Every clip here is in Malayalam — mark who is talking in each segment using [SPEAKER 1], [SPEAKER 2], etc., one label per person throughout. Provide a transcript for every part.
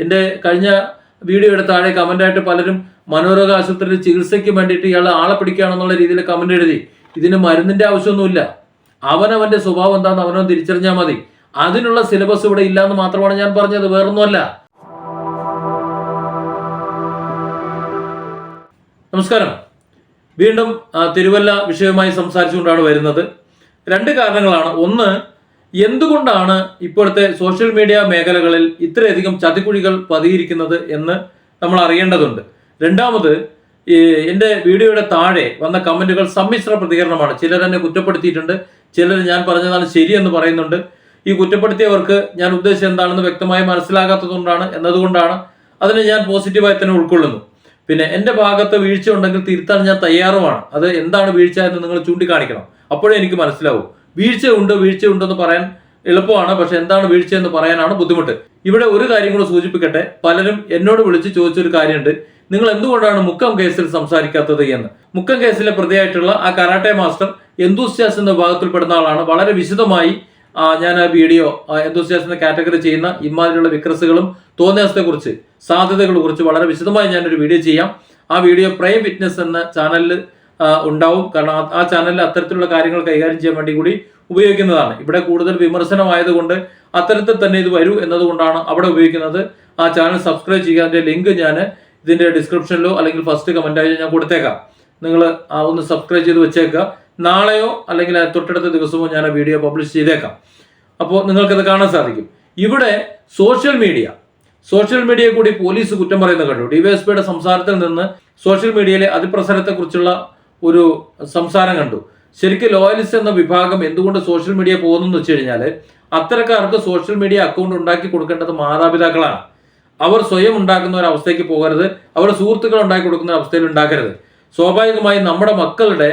[SPEAKER 1] എന്റെ കഴിഞ്ഞ വീഡിയോയുടെ താഴെ കമന്റായിട്ട് പലരും മനോരോഗ ആശുപത്രിയിൽ ചികിത്സയ്ക്ക് വേണ്ടിയിട്ട് ഇയാൾ ആളെ പിടിക്കുകയാണെന്നുള്ള രീതിയിൽ കമന്റ് എഴുതി. ഇതിന് മരുന്നിന്റെ ആവശ്യമൊന്നുമില്ല. അവനവന്റെ സ്വഭാവം എന്താണെന്ന് അവനവൻ തിരിച്ചറിഞ്ഞാൽ മതി. അതിനുള്ള സിലബസ് ഇവിടെ ഇല്ല എന്ന് മാത്രമാണ് ഞാൻ പറഞ്ഞത്. വേറൊന്നുമല്ല. നമസ്കാരം. വീണ്ടും തിരുവല്ല വിഷയവുമായി സംസാരിച്ചുകൊണ്ടാണ് വരുന്നത്. രണ്ട് കാരണങ്ങളാണ്. ഒന്ന് എന്തുകൊണ്ടാണ് ഇപ്പോഴത്തെ സോഷ്യൽ മീഡിയ മേഖലകളിൽ ഇത്രയധികം ചതിക്കുഴികൾ പതിയിരിക്കുന്നത് എന്ന് നമ്മൾ അറിയേണ്ടതുണ്ട്? രണ്ടാമത് എന്റെ വീഡിയോയുടെ താഴെ വന്ന കമന്റുകൾ സമ്മിശ്ര പ്രതികരണമാണ്. ചിലർ എന്നെ കുറ്റപ്പെടുത്തിയിട്ടുണ്ട് ചിലർ ഞാൻ പറഞ്ഞതാണ് ശരിയെന്ന് പറയുന്നുണ്ട്. ഈ കുറ്റപ്പെടുത്തിയവർക്ക് ഞാൻ ഉദ്ദേശിച്ചത് എന്താണെന്ന് വ്യക്തമായി മനസ്സിലാകാത്തതുകൊണ്ടാണ് എന്നതുകൊണ്ടാണ് അതിനെ ഞാൻ പോസിറ്റീവായി തന്നെ ഉൾക്കൊള്ളുന്നു. പിന്നെ എന്റെ ഭാഗത്ത് വീഴ്ച ഉണ്ടെങ്കിൽ തിരുത്താൻ ഞാൻ തയ്യാറുമാണ്. അത് എന്താണ് വീഴ്ച എന്ന് നിങ്ങൾ ചൂണ്ടിക്കാണിക്കണം. അപ്പോഴേ എനിക്ക് മനസ്സിലാവൂ. വീഴ്ച ഉണ്ട് വീഴ്ച ഉണ്ടെന്ന് പറയാൻ എളുപ്പമാണ് പക്ഷെ എന്താണ് വീഴ്ച എന്ന് പറയാനാണ് ബുദ്ധിമുട്ട്. ഇവിടെ ഒരു കാര്യം കൂടെ സൂചിപ്പിക്കട്ടെ. പലരും എന്നോട് വിളിച്ച് ചോദിച്ചൊരു കാര്യമുണ്ട്. നിങ്ങൾ എന്തുകൊണ്ടാണ് മുക്കം കേസിൽ സംസാരിക്കാത്തത് എന്ന്? മുക്കം കേസിലെ പ്രതിയായിട്ടുള്ള ആ കരാട്ടെ മാസ്റ്റർ എന്തൂസ്യാസ് എന്ന വിഭാഗത്തിൽപ്പെടുന്ന ആളാണ്. വളരെ വിശദമായി ഞാൻ ആ വീഡിയോ എന്തൂസ്യാസ് എന്ന കാറ്റഗറി ചെയ്യുന്ന ഇമാതിരിയുള്ള വിക്രസുകളും തോന്നിയാസത്തെക്കുറിച്ച് സാധ്യതകളെ കുറിച്ച് വളരെ വിശദമായി ഞാനൊരു വീഡിയോ ചെയ്യാം. ആ വീഡിയോ പ്രൈം ഫിറ്റ്നസ് എന്ന ചാനലിൽ ഉണ്ടാവും. കാരണം ആ- ചാനലിൽ അത്തരത്തിലുള്ള കാര്യങ്ങൾ കൈകാര്യം ചെയ്യാൻ വേണ്ടി കൂടി ഉപയോഗിക്കുന്നതാണ്. ഇവിടെ കൂടുതൽ വിമർശനമായതുകൊണ്ട് അത്തരത്തിൽ തന്നെ ഇത് വരൂ എന്നതുകൊണ്ടാണ് അവിടെ ഉപയോഗിക്കുന്നത്. ആ ചാനൽ സബ്സ്ക്രൈബ് ചെയ്യാന്റെ ലിങ്ക് ഞാൻ ഇതിന്റെ ഡിസ്ക്രിപ്ഷനിലോ അല്ലെങ്കിൽ ഫസ്റ്റ് കമന്റായി ഞാൻ കൊടുത്തേക്കാം. നിങ്ങൾ ഒന്ന് സബ്സ്ക്രൈബ് ചെയ്ത് വെച്ചേക്കുക. നാളെയോ അല്ലെങ്കിൽ തൊട്ടടുത്ത ദിവസമോ ഞാൻ ആ വീഡിയോ പബ്ലിഷ് ചെയ്തേക്കാം. അപ്പോൾ നിങ്ങൾക്കത് കാണാൻ സാധിക്കും. ഇവിടെ സോഷ്യൽ മീഡിയ സോഷ്യൽ മീഡിയ കൂടി പോലീസ് കുറ്റം പറയുന്ന കണ്ടു. ഡിവൈഎസ്പിയുടെ സംസാരത്തിൽ നിന്ന് സോഷ്യൽ മീഡിയയിലെ അതിപ്രസരത്തെക്കുറിച്ചുള്ള ഒരു സംസാരം കണ്ടു. ശരിക്കും ലോയലിസ്റ്റ് എന്ന വിഭാഗം എന്തുകൊണ്ട് സോഷ്യൽ മീഡിയ പോകുന്നു വെച്ച് കഴിഞ്ഞാൽ അത്തരക്കാർക്ക് സോഷ്യൽ മീഡിയ അക്കൗണ്ട് ഉണ്ടാക്കി കൊടുക്കേണ്ടത് മാതാപിതാക്കളാണ്. അവർ സ്വയം ഉണ്ടാക്കുന്ന ഒരു അവസ്ഥയ്ക്ക് പോകരുത്. അവരുടെ സുഹൃത്തുക്കൾ ഉണ്ടാക്കി കൊടുക്കുന്ന അവസ്ഥയിൽ ഉണ്ടാക്കരുത് സ്വാഭാവികമായി നമ്മുടെ മക്കളുടെ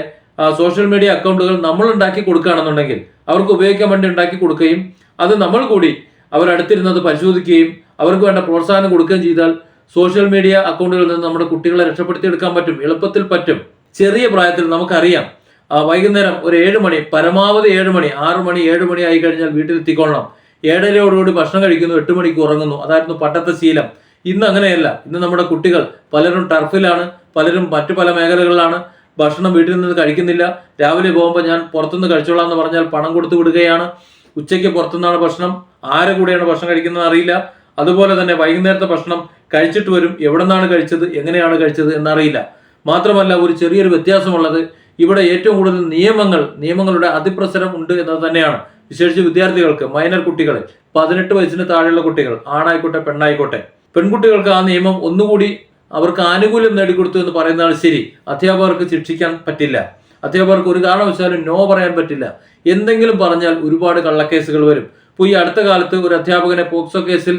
[SPEAKER 1] സോഷ്യൽ മീഡിയ അക്കൗണ്ടുകൾ നമ്മൾ ഉണ്ടാക്കി കൊടുക്കുകയാണെന്നുണ്ടെങ്കിൽ അവർക്ക് ഉപയോഗിക്കാൻ വേണ്ടി ഉണ്ടാക്കി കൊടുക്കുകയും അത് നമ്മൾ കൂടി അവരടുത്തിരുന്നത് പരിശോധിക്കുകയും അവർക്ക് വേണ്ട പ്രോത്സാഹനം കൊടുക്കുകയും ചെയ്താൽ സോഷ്യൽ മീഡിയ അക്കൗണ്ടുകളിൽ നിന്ന് നമ്മുടെ കുട്ടികളെ രക്ഷപ്പെടുത്തി എടുക്കാൻ പറ്റും. എളുപ്പത്തിൽ പറ്റും. ചെറിയ പ്രായത്തിൽ നമുക്കറിയാം. വൈകുന്നേരം ഒരു ഏഴ് മണി പരമാവധി ഏഴ് മണി ആറ് മണി ഏഴ് മണി ആയി കഴിഞ്ഞാൽ വീട്ടിലെത്തിക്കൊള്ളണം. ഏഴരയോടുകൂടി ഭക്ഷണം കഴിക്കുന്നു എട്ട് മണിക്ക് ഉറങ്ങുന്നു. അതായിരുന്നു പട്ടത്തെ ശീലം. ഇന്ന് അങ്ങനെയല്ല. ഇന്ന് നമ്മുടെ കുട്ടികൾ പലരും ടർഫിലാണ് പലരും മറ്റു പല മേഖലകളിലാണ്. ഭക്ഷണം വീട്ടിൽ നിന്ന് കഴിക്കുന്നില്ല. രാവിലെ പോകുമ്പോൾ ഞാൻ പുറത്തുനിന്ന് കഴിച്ചോളാം എന്ന് പറഞ്ഞാൽ പണം കൊടുത്തു വിടുകയാണ്. ഉച്ചയ്ക്ക് പുറത്തുനിന്നാണ് ഭക്ഷണം. ആരെ കൂടെയാണ് ഭക്ഷണം കഴിക്കുന്നത് അറിയില്ല. അതുപോലെ തന്നെ വൈകുന്നേരത്തെ ഭക്ഷണം കഴിച്ചിട്ട് വരും. എവിടെ നിന്നാണ് കഴിച്ചത്? എങ്ങനെയാണ് കഴിച്ചത് എന്നറിയില്ല. മാത്രമല്ല ഒരു ചെറിയൊരു വ്യത്യാസമുള്ളത് ഇവിടെ ഏറ്റവും കൂടുതൽ നിയമങ്ങൾ നിയമങ്ങളുടെ അതിപ്രസരം ഉണ്ട് എന്നത് തന്നെയാണ്. വിശേഷിച്ച് വിദ്യാർത്ഥികൾക്ക് മൈനർ കുട്ടികൾ പതിനെട്ട് വയസ്സിന് താഴെയുള്ള കുട്ടികൾ ആണായിക്കോട്ടെ പെണ്ണായിക്കോട്ടെ. പെൺകുട്ടികൾക്ക് ആ നിയമം ഒന്നുകൂടി അവർക്ക് ആനുകൂല്യം നേടിക്കൊടുത്തു എന്ന് പറയുന്നതാണ് ശരി. അധ്യാപകർക്ക് ശിക്ഷിക്കാൻ പറ്റില്ല. അധ്യാപകർക്ക് ഒരു കാരണവശാലും നോ പറയാൻ പറ്റില്ല. എന്തെങ്കിലും പറഞ്ഞാൽ ഒരുപാട് കള്ളക്കേസുകൾ വരും. ഇപ്പോൾ ഈ അടുത്ത കാലത്ത് ഒരു അധ്യാപകനെ പോക്സോ കേസിൽ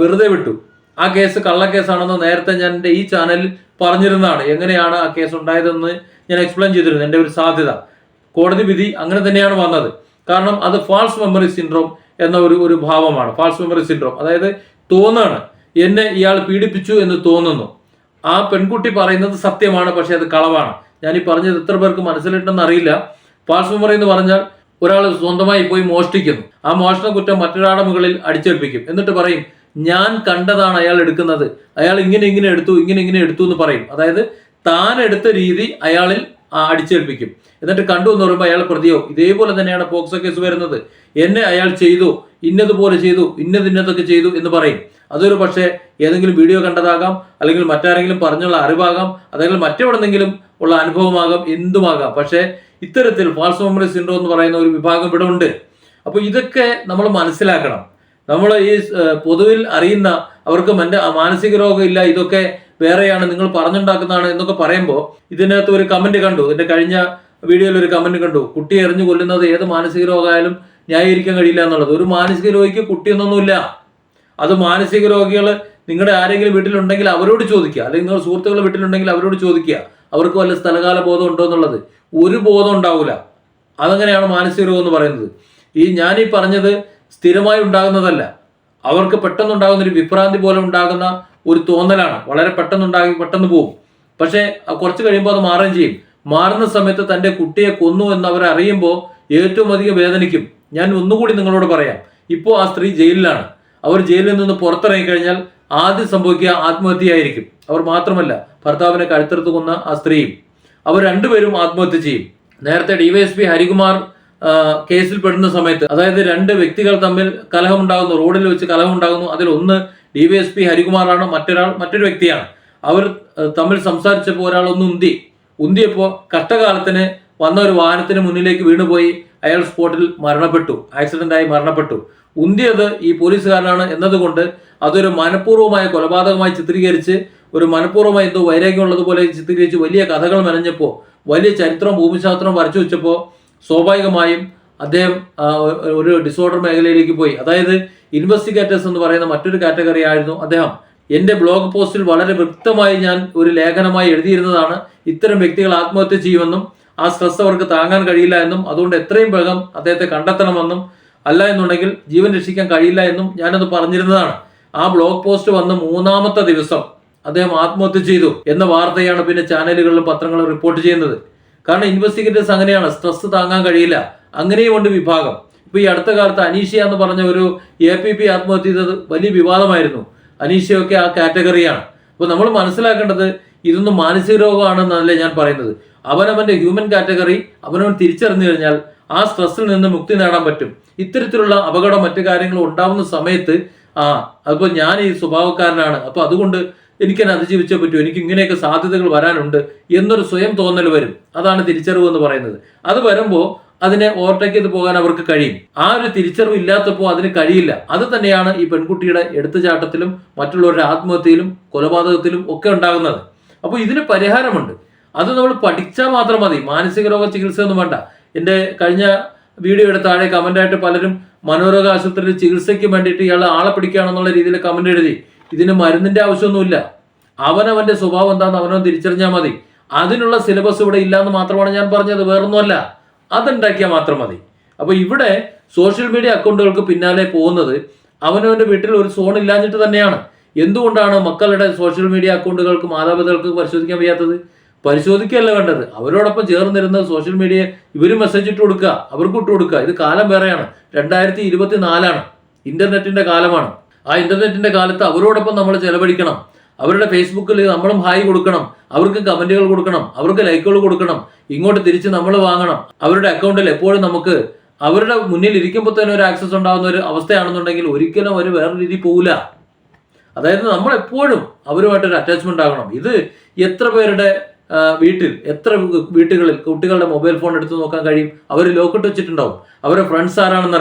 [SPEAKER 1] വെറുതെ വിട്ടു. ആ കേസ് കള്ളക്കേസാണെന്ന് നേരത്തെ ഞാൻ എന്റെ ഈ ചാനലിൽ പറഞ്ഞിരുന്നതാണ്. എങ്ങനെയാണ് ആ കേസ് ഉണ്ടായതെന്ന് ഞാൻ എക്സ്പ്ലെയിൻ ചെയ്തിരുന്നു. എന്റെ ഒരു സാധ്യത. കോടതി വിധി അങ്ങനെ തന്നെയാണ് വന്നത്. കാരണം അത് ഫാൾസ് മെമ്മറി സിൻഡ്രോം എന്ന ഒരു ഒരു ഭാവമാണ്. ഫാൾസ് മെമ്മറി സിൻഡ്രോം അതായത് തോന്നാണ്. എന്നെ ഇയാൾ പീഡിപ്പിച്ചു എന്ന് തോന്നുന്നു. ആ പെൺകുട്ടി പറയുന്നത് സത്യമാണ് പക്ഷെ അത് കളവാണ്. ഞാൻ ഈ പറഞ്ഞത് എത്ര പേർക്ക് മനസ്സിലിട്ടെന്ന് അറിയില്ല. ഫാൾസ് മെമ്മറി എന്ന് പറഞ്ഞാൽ ഒരാൾ സ്വന്തമായി പോയി മോഷ്ടിക്കുന്നു. ആ മോഷണ കുറ്റം മറ്റൊരാളുടെ മുകളിൽ അടിച്ചേൽപ്പിക്കും. എന്നിട്ട് പറയും ഞാൻ കണ്ടതാണ് അയാൾ എടുക്കുന്നത്. അയാൾ ഇങ്ങനെ ഇങ്ങനെ എടുത്തു ഇങ്ങനെ ഇങ്ങനെ എടുത്തു എന്ന് പറയും. അതായത് താൻ എടുത്ത രീതി അയാളിൽ അടിച്ചേൽപ്പിക്കും. എന്നിട്ട് കണ്ടു എന്ന് പറയുമ്പോൾ അയാൾ പ്രതിയോ? ഇതേപോലെ തന്നെയാണ് പോക്സോ കേസ് വരുന്നത്. എന്നെ അയാൾ ചെയ്തു ഇന്നതുപോലെ ചെയ്തു ഇന്നത് ഇന്നതൊക്കെ ചെയ്തു എന്ന് പറയും. അതൊരു പക്ഷേ ഏതെങ്കിലും വീഡിയോ കണ്ടതാകാം അല്ലെങ്കിൽ മറ്റാരെങ്കിലും പറഞ്ഞുള്ള അറിവാകാം അല്ലെങ്കിൽ മറ്റെവിടെന്നെങ്കിലും ഉള്ള അനുഭവമാകാം എന്തുമാകാം. പക്ഷേ ഇത്തരത്തിൽ ഫാൾസ് മെമ്മറി സിൻഡ്രോം എന്ന് പറയുന്ന ഒരു വിഭാഗം ഇവിടെ ഉണ്ട്. അപ്പോൾ ഇതൊക്കെ നമ്മൾ മനസ്സിലാക്കണം. നമ്മൾ ഈ പൊതുവിൽ അറിയുന്ന അവർക്ക് മന്റെ മാനസിക രോഗം ഇല്ല ഇതൊക്കെ വേറെയാണ് നിങ്ങൾ പറഞ്ഞുണ്ടാക്കുന്നതാണ് എന്നൊക്കെ പറയുമ്പോൾ ഇതിനകത്ത് ഒരു കമന്റ് കണ്ടു. ഇതിന്റെ കഴിഞ്ഞ വീഡിയോയിൽ ഒരു കമന്റ് കണ്ടു. കുട്ടി എറിഞ്ഞു കൊല്ലുന്നത് ഏത് മാനസിക രോഗമായാലും ന്യായീകരിക്കാൻ കഴിയില്ല എന്നുള്ളത്. ഒരു മാനസിക രോഗിക്ക് കുട്ടിയൊന്നൊന്നുമില്ല. അത് മാനസിക രോഗികൾ നിങ്ങളുടെ ആരെങ്കിലും വീട്ടിലുണ്ടെങ്കിൽ അവരോട് ചോദിക്കുക. അല്ലെങ്കിൽ നിങ്ങൾ സുഹൃത്തുക്കളുടെ വീട്ടിലുണ്ടെങ്കിൽ അവരോട് ചോദിക്കുക. അവർക്ക് വല്ല സ്ഥലകാല ബോധം ഉണ്ടോ എന്നുള്ളത്. ഒരു ബോധം ഉണ്ടാവില്ല അതങ്ങനെയാണ് മാനസിക രോഗം എന്ന് പറയുന്നത്. ഈ ഈ പറഞ്ഞത് സ്ഥിരമായി ഉണ്ടാകുന്നതല്ല. അവർക്ക് പെട്ടെന്നുണ്ടാകുന്ന ഒരു വിഭ്രാന്തി പോലെ ഉണ്ടാകുന്ന ഒരു തോന്നലാണ്. വളരെ പെട്ടെന്നുണ്ടാകി പെട്ടെന്ന് പോകും. പക്ഷേ കുറച്ച് കഴിയുമ്പോൾ അത് മാറുകയും ചെയ്യും. മാറുന്ന സമയത്ത് തന്റെ കുട്ടിയെ കൊന്നു എന്ന് അവർ അറിയുമ്പോൾ ഏറ്റവും അധികം വേദനിക്കും. ഞാൻ ഒന്നുകൂടി നിങ്ങളോട് പറയാം. ഇപ്പോൾ ആ സ്ത്രീ ജയിലിലാണ്. അവർ ജയിലിൽ നിന്ന് പുറത്തിറങ്ങി കഴിഞ്ഞാൽ ആദ്യം സംഭവിക്കുക ആത്മഹത്യയായിരിക്കും. അവർ മാത്രമല്ല ഭർത്താവിനെ കഴുത്തെടുത്ത് കൊന്ന ആ സ്ത്രീയും. അവർ രണ്ടുപേരും ആത്മഹത്യ ചെയ്യും. നേരത്തെ ഡിവൈഎസ്പി ഹരികുമാർ കേസിൽ പെടുന്ന സമയത്ത് അതായത് രണ്ട് വ്യക്തികൾ തമ്മിൽ കലഹമുണ്ടാകുന്നു റോഡിൽ വെച്ച് കലഹമുണ്ടാകുന്നു. അതിൽ ഒന്ന് ഡി വൈ എസ് പി ഹരികുമാറാണ് മറ്റൊരാൾ മറ്റൊരു വ്യക്തിയാണ്. അവർ തമ്മിൽ സംസാരിച്ചപ്പോൾ ഒരാൾ ഒന്ന് ഉന്തി. ഉന്തിയപ്പോൾ കഷ്ടകാലത്തിന് വന്ന ഒരു വാഹനത്തിന് മുന്നിലേക്ക് വീണുപോയി. അയാൾ സ്പോട്ടിൽ മരണപ്പെട്ടു ആക്സിഡന്റായി മരണപ്പെട്ടു. ഉന്തിയത് ഈ പോലീസുകാരനാണ് എന്നതുകൊണ്ട് അതൊരു മനഃപൂർവമായ കൊലപാതകമായി ചിത്രീകരിച്ച് ഒരു മനഃപൂർവമായി എന്തോ വൈരാഗ്യമുള്ളതുപോലെ ചിത്രീകരിച്ച് വലിയ കഥകൾ മെനഞ്ഞപ്പോൾ വലിയ ചരിത്രവും ഭൂമിശാസ്ത്രം വരച്ചു വെച്ചപ്പോൾ സ്വാഭാവികമായും അദ്ദേഹം ഒരു ഡിസോർഡർ മേഖലയിലേക്ക് പോയി. അതായത് ഇൻവെസ്റ്റിഗേറ്റേഴ്സ് എന്ന് പറയുന്ന മറ്റൊരു കാറ്റഗറി ആയിരുന്നു അദ്ദേഹം. എന്റെ ബ്ലോഗ് പോസ്റ്റിൽ വളരെ വ്യക്തമായി ഞാൻ ഒരു ലേഖനമായി എഴുതിയിരുന്നതാണ്. ഇത്തരം വ്യക്തികൾ ആത്മഹത്യ ചെയ്യുമെന്നും ആ സ്ട്രെസ് അവർക്ക് താങ്ങാൻ കഴിയില്ല എന്നും അതുകൊണ്ട് എത്രയും വേഗം അദ്ദേഹത്തെ കണ്ടെത്തണമെന്നും അല്ല എന്നുണ്ടെങ്കിൽ ജീവൻ രക്ഷിക്കാൻ കഴിയില്ല എന്നും ഞാനത് പറഞ്ഞിരുന്നതാണ്. ആ ബ്ലോഗ് പോസ്റ്റ് വന്ന് മൂന്നാമത്തെ ദിവസം അദ്ദേഹം ആത്മഹത്യ ചെയ്തു എന്ന വാർത്തയാണ് പിന്നെ ചാനലുകളിലും പത്രങ്ങളും റിപ്പോർട്ട് ചെയ്യുന്നത്. കാരണം ഇൻവെസ്റ്റിഗേറ്റേഴ്സ് അങ്ങനെയാണ്. സ്ട്രെസ് താങ്ങാൻ കഴിയില്ല. അങ്ങനെയും ഉണ്ട് വിഭാഗം. ഇപ്പൊ ഈ അടുത്ത കാലത്ത് അനീഷ്യ എന്ന് പറഞ്ഞ ഒരു എ പി പി ആത്മഹത്യ വലിയ വിവാദമായിരുന്നു. അനീഷയൊക്കെ ആ കാറ്റഗറിയാണ് അപ്പോൾ നമ്മൾ മനസ്സിലാക്കേണ്ടത് ഇതൊന്നും മാനസിക രോഗമാണെന്നല്ല ഞാൻ പറയുന്നത്. അവനവന്റെ ഹ്യൂമൻ കാറ്റഗറി അവനവൻ തിരിച്ചറിഞ്ഞു കഴിഞ്ഞാൽ ആ സ്ട്രെസ്സിൽ നിന്ന് മുക്തി നേടാൻ പറ്റും. ഇത്തരത്തിലുള്ള അപകടം മറ്റു കാര്യങ്ങളും ഉണ്ടാവുന്ന സമയത്ത് ആ അപ്പോൾ ഞാൻ ഈ സ്വഭാവക്കാരനാണ്. അപ്പോൾ അതുകൊണ്ട് എനിക്കെന്നെ അതിജീവിച്ചേ പറ്റൂ എനിക്ക് ഇങ്ങനെയൊക്കെ സാധ്യതകൾ വരാനുണ്ട് എന്നൊരു സ്വയം തോന്നൽ വരും. അതാണ് തിരിച്ചറിവ് എന്ന് പറയുന്നത്. അത് വരുമ്പോൾ അതിനെ ഓവർടേക്ക് ചെയ്ത് പോകാൻ അവർക്ക് കഴിയും. ആ ഒരു തിരിച്ചറിവ് ഇല്ലാത്തപ്പോൾ അതിന് കഴിയില്ല. അത് തന്നെയാണ് ഈ പെൺകുട്ടിയുടെ എടുത്തുചാട്ടത്തിലും മറ്റുള്ളവരുടെ ആത്മഹത്യയിലും കൊലപാതകത്തിലും ഒക്കെ ഉണ്ടാകുന്നത്. അപ്പോൾ ഇതിന് പരിഹാരമുണ്ട്. അത് നമ്മൾ പഠിച്ചാൽ മാത്രം മതി. മാനസിക രോഗ ചികിത്സ ഒന്നും വേണ്ട. എന്റെ കഴിഞ്ഞ വീഡിയോ എടുത്ത താഴെ കമന്റായിട്ട് പലരും മനോരോഗ ആശുപത്രിയിൽ ചികിത്സയ്ക്ക് വേണ്ടിയിട്ട് ഇയാളെ ആളെ പിടിക്കുകയാണെന്നുള്ള രീതിയിൽ കമന്റ് എഴുതി. ഇതിന് മരുന്നിന്റെ ആവശ്യമൊന്നുമില്ല. അവനവന്റെ സ്വഭാവം എന്താണെന്ന് അവനവൻ തിരിച്ചറിഞ്ഞാൽ മതി. അതിനുള്ള സിലബസ് ഇവിടെ ഇല്ല എന്ന് മാത്രമാണ് ഞാൻ പറഞ്ഞത് വേറൊന്നുമല്ല. അതുണ്ടാക്കിയാൽ മാത്രം മതി. അപ്പൊ ഇവിടെ സോഷ്യൽ മീഡിയ അക്കൗണ്ടുകൾക്ക് പിന്നാലെ പോകുന്നത് അവനവന്റെ വീട്ടിൽ ഒരു സോൺ ഇല്ലാഞ്ഞിട്ട് തന്നെയാണ്. എന്തുകൊണ്ടാണ് മക്കളുടെ സോഷ്യൽ മീഡിയ അക്കൗണ്ടുകൾക്ക് മാതാപിതാക്കൾക്ക് പരിശോധിക്കാൻ വയ്യാത്തത്? പരിശോധിക്കുകയല്ല വേണ്ടത്. അവരോടൊപ്പം ചേർന്നിരുന്ന് സോഷ്യൽ മീഡിയ ഇവർ മെസ്സേജ് ഇട്ട് കൊടുക്കുക അവർക്ക് ഇട്ട് കൊടുക്കുക. ഇത് കാലം വേറെയാണ്. രണ്ടായിരത്തി ഇരുപത്തി നാലാണ് ഇന്റർനെറ്റിന്റെ കാലമാണ്. ആ ഇന്റർനെറ്റിന്റെ കാലത്ത് അവരോടൊപ്പം നമ്മൾ ചെലവഴിക്കണം. അവരുടെ ഫേസ്ബുക്കിൽ നമ്മളും ഹായ് കൊടുക്കണം. അവർക്ക് കമന്റുകൾ കൊടുക്കണം. അവർക്ക് ലൈക്കുകൾ കൊടുക്കണം. ഇങ്ങോട്ട് തിരിച്ച് നമ്മൾ വാങ്ങണം. അവരുടെ അക്കൗണ്ടിൽ എപ്പോഴും നമുക്ക് അവരുടെ മുന്നിൽ ഇരിക്കുമ്പോൾ തന്നെ ഒരു ആക്സസ് ഉണ്ടാകുന്ന ഒരു അവസ്ഥയാണെന്നുണ്ടെങ്കിൽ ഒരിക്കലും അവർ വേറെ രീതി പോകില്ല അതായത് നമ്മൾ എപ്പോഴും അവരുമായിട്ടൊരു അറ്റാച്ച്മെന്റ് ആകണം ഇത് എത്ര പേരുടെ വീട്ടിൽ എത്ര വീട്ടുകളിൽ കുട്ടികളുടെ മൊബൈൽ ഫോൺ എടുത്ത് നോക്കാൻ കഴിയും? അവർ ലോക്കിട്ട് വെച്ചിട്ടുണ്ടാവും. അവരുടെ ഫ്രണ്ട്സ് ആരാണെന്ന്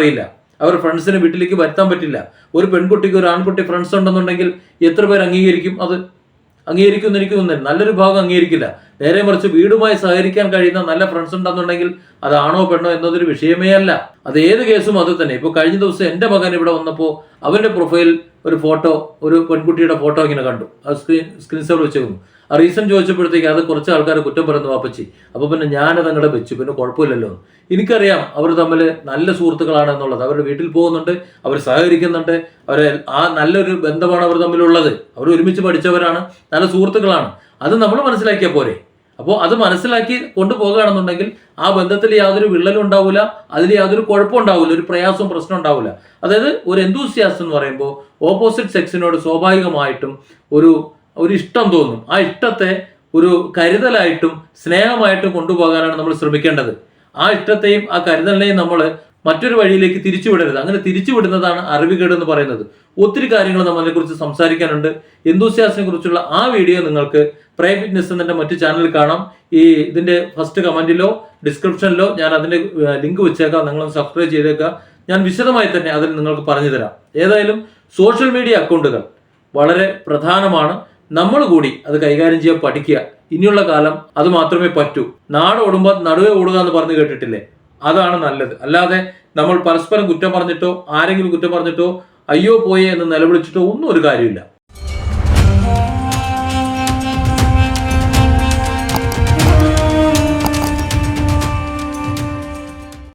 [SPEAKER 1] അവരുടെ ഫ്രണ്ട്സിനെ വീട്ടിലേക്ക് വരുത്താൻ പറ്റില്ല. ഒരു പെൺകുട്ടിക്ക് ഒരു ആൺകുട്ടി ഫ്രണ്ട്സ് ഉണ്ടെന്നുണ്ടെങ്കിൽ എത്ര പേർ അംഗീകരിക്കും? അത് അംഗീകരിക്കും എന്ന് എനിക്ക് തോന്നുന്നില്ല. നല്ലൊരു ഭാഗം അംഗീകരിക്കില്ല. നേരെ മറിച്ച് വീടുമായി സഹകരിക്കാൻ കഴിയുന്ന നല്ല ഫ്രണ്ട്സ് ഉണ്ടെന്നുണ്ടെങ്കിൽ അത് ആണോ പെണ്ണോ എന്നതൊരു വിഷയമേ അല്ല. അത് ഏത് കേസും അത് തന്നെ. ഇപ്പോൾ കഴിഞ്ഞ ദിവസം എന്റെ മകൻ ഇവിടെ വന്നപ്പോൾ അവന്റെ പ്രൊഫൈൽ ഒരു ഫോട്ടോ ഒരു പെൺകുട്ടിയുടെ ഫോട്ടോ ഇങ്ങനെ കണ്ടു. ആ സ്ക്രീൻ സ്ക്രീൻഷോട്ട് വെച്ചേക്കുന്നു. ആ റീസൺ ചോദിച്ചപ്പോഴത്തേക്ക് അത് കുറച്ച് ആൾക്കാർ കുറ്റം പറയുന്നു വാപ്പച്ചി. അപ്പോൾ പിന്നെ ഞാനത് അങ്ങോട്ട് വെച്ചു. പിന്നെ കുഴപ്പമില്ലല്ലോ. എനിക്കറിയാം അവർ തമ്മിൽ നല്ല സുഹൃത്തുക്കളാണ് എന്നുള്ളത്. അവരുടെ വീട്ടിൽ പോകുന്നുണ്ട് അവർ സഹകരിക്കുന്നുണ്ട്. അവർ ആ നല്ലൊരു ബന്ധമാണ് അവർ തമ്മിലുള്ളത്. അവർ ഒരുമിച്ച് പഠിച്ചവരാണ് നല്ല സുഹൃത്തുക്കളാണ്. അത് നമ്മൾ മനസ്സിലാക്കിയാൽ പോരെ. അപ്പോൾ അത് മനസ്സിലാക്കി കൊണ്ടുപോകുകയാണെന്നുണ്ടെങ്കിൽ ആ ബന്ധത്തിൽ യാതൊരു വിള്ളലും ഉണ്ടാവില്ല അതിൽ യാതൊരു കുഴപ്പം ഉണ്ടാവില്ല ഒരു പ്രയാസവും പ്രശ്നം ഉണ്ടാവില്ല അതായത് ഒരു എന്തൂസിയാസം എന്ന് പറയുമ്പോൾ ഓപ്പോസിറ്റ് സെക്സിനോട് സ്വാഭാവികമായിട്ടും ഒരു ഒരു ഇഷ്ടം തോന്നും. ആ ഇഷ്ടത്തെ ഒരു കരുതലായിട്ടും സ്നേഹമായിട്ടും കൊണ്ടുപോകാനാണ് നമ്മൾ ശ്രമിക്കേണ്ടത്. ആ ഇഷ്ടത്തെയും ആ കരുതലിനെയും നമ്മൾ മറ്റൊരു വഴിയിലേക്ക് തിരിച്ചുവിടരുത്. അങ്ങനെ തിരിച്ചുവിടുന്നതാണ് അറിവുകേട് എന്ന് പറയുന്നത്. ഒത്തിരി കാര്യങ്ങൾ നമ്മൾ അതിനെക്കുറിച്ച് സംസാരിക്കാനുണ്ട്. എന്തൂസിയാസിനെ കുറിച്ചുള്ള ആ വീഡിയോ നിങ്ങൾക്ക് പ്രൈ ഫിറ്റ്നസ് എന്നെ മറ്റു ചാനൽ കാണാം. ഈ ഇതിന്റെ ഫസ്റ്റ് കമന്റിലോ ഡിസ്ക്രിപ്ഷനിലോ ഞാൻ അതിന്റെ ലിങ്ക് വെച്ചേക്കാം. നിങ്ങൾ സബ്സ്ക്രൈബ് ചെയ്തേക്കാം. ഞാൻ വിശദമായി തന്നെ അതിൽ നിങ്ങൾക്ക് പറഞ്ഞു തരാം. ഏതായാലും സോഷ്യൽ മീഡിയ അക്കൗണ്ടുകൾ വളരെ പ്രധാനമാണ്. നമ്മൾ കൂടി അത് കൈകാര്യം ചെയ്യാൻ പഠിക്കുക. ഇനിയുള്ള കാലം അത് മാത്രമേ പറ്റൂ. നാട് ഓടുമ്പോൾ നടുവേ ഓടുക എന്ന് പറഞ്ഞു കേട്ടിട്ടില്ലേ? അതാണ് നല്ലത്. അല്ലാതെ നമ്മൾ പരസ്പരം കുറ്റം പറഞ്ഞിട്ടോ ആരെങ്കിലും കുറ്റം പറഞ്ഞിട്ടോ അയ്യോ പോയേ എന്ന് നിലവിളിച്ചിട്ടോ ഒന്നും ഒരു കാര്യമില്ല